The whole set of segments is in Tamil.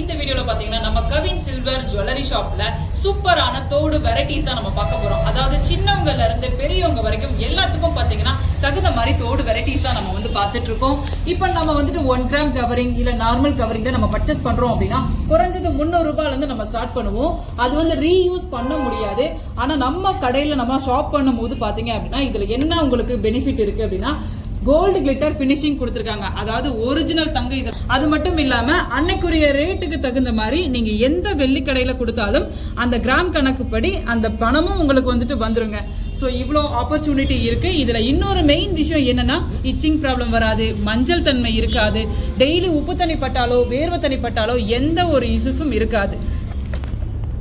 இந்த வீடியோல பாத்தீங்கன்னா நம்ம கவின் சில்வர் ஜுவல்லரி ஷாப்ல சூப்பரான தோடு வெரைட்டிஸ் தான் நம்ம பார்க்க போறோம். அதாவது சின்னவங்கல இருந்து பெரியவங்க வரைக்கும் எல்லாத்துக்கும் பாத்தீங்கன்னா தகுந்த மாதிரி தோடு வெரைட்டிஸ் தான் நம்ம வந்து பார்த்துட்டு இருக்கோம் இப்போ நம்ம வந்துட்டு ஒன் கிராம் கவரிங் இல்ல நார்மல் கவரிங்ல நம்ம பர்ச்சேஸ் பண்றோம் அப்படின்னா குறைஞ்சது முந்நூறு ரூபாயில இருந்து நம்ம ஸ்டார்ட் பண்ணுவோம். அது வந்து ரீயூஸ் பண்ண முடியாது. ஆனா நம்ம கடையில நம்ம ஷாப் பண்ணும்போது பாத்தீங்க அப்படின்னா இதுல என்ன உங்களுக்கு பெனிஃபிட் இருக்கு அப்படின்னா கோல்டு கிளிட்டர் ஃபினிஷிங் கொடுத்துருக்காங்க. அதாவது ஒரிஜினல் தங்க இது. அது மட்டும் இல்லாம அன்னைக்குரிய ரேட்டுக்கு தகுந்த மாதிரி நீங்க எந்த வெள்ளி கடையில கொடுத்தாலும் அந்த கிராம் கணக்குப்படி அந்த பணமும் உங்களுக்கு வந்துட்டு வந்துருங்க. ஸோ இவ்வளோ ஆப்பர்ச்சுனிட்டி இருக்கு. இதுல இன்னொரு மெயின் விஷயம் என்னன்னா இச்சிங் ப்ராப்ளம் வராது மஞ்சள் தன்மை இருக்காது டெய்லி உப்பு தண்ணி பட்டாலோ வேர்வை தண்ணி பட்டாலோ எந்த ஒரு இஷ்யூஸும் இருக்காது.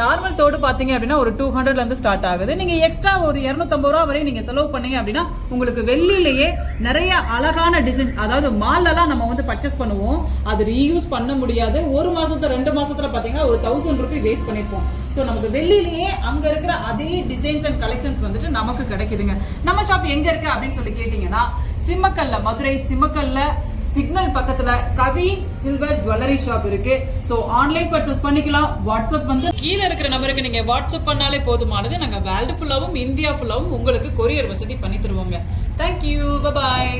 நார்மல் தோடு பார்த்தீங்க அப்படின்னா ஒரு டூ ஹண்ட்ரட்லேருந்து ஸ்டார்ட் ஆகுது. நீங்கள் எக்ஸ்ட்ரா ஒரு இரநூத்தம்பது ரூபா வரை நீங்கள் செலவு பண்ணீங்க அப்படின்னா உங்களுக்கு வெள்ளியிலேயே நிறைய அழகான டிசைன் அதாவது மால்லலாம் நம்ம வந்து பர்ச்சேஸ் பண்ணுவோம். அது ரீயூஸ் பண்ண முடியாது. ஒரு மாதத்துல ரெண்டு மாதத்தில் பார்த்தீங்கன்னா ஒரு தௌசண்ட் ருபி வேஸ்ட் பண்ணியிருப்போம் ஸோ நமக்கு வெள்ளியிலேயே அங்கே இருக்கிற அதே டிசைன்ஸ் அண்ட் கலெக்ஷன்ஸ் வந்துட்டு நமக்கு கிடைக்குதுங்க. நம்ம ஷாப் எங்கே இருக்குது அப்படின்னு சொல்லி கேட்டிங்கன்னா சிம்மக்கல்ல மதுரை சிம்மக்கல்ல சிக்னல் பக்கத்தில் கவி சில்வர் ஜுவல்லரி ஷாப் இருக்கு. சோ ஆன்லைன் பர்ச்சேஸ் பண்ணிக்கலாம். வாட்ஸ்அப் வந்து கீழே இருக்கிற நம்பருக்கு நீங்க வாட்ஸ்அப் பண்ணாலே போதுமானது. நாங்க வேர்ல்டு ஃபுல்லாவும் இந்தியா ஃபுல்லாவும் உங்களுக்கு கொரியர் வசதி பண்ணி தருவோங்க. Thank you bye bye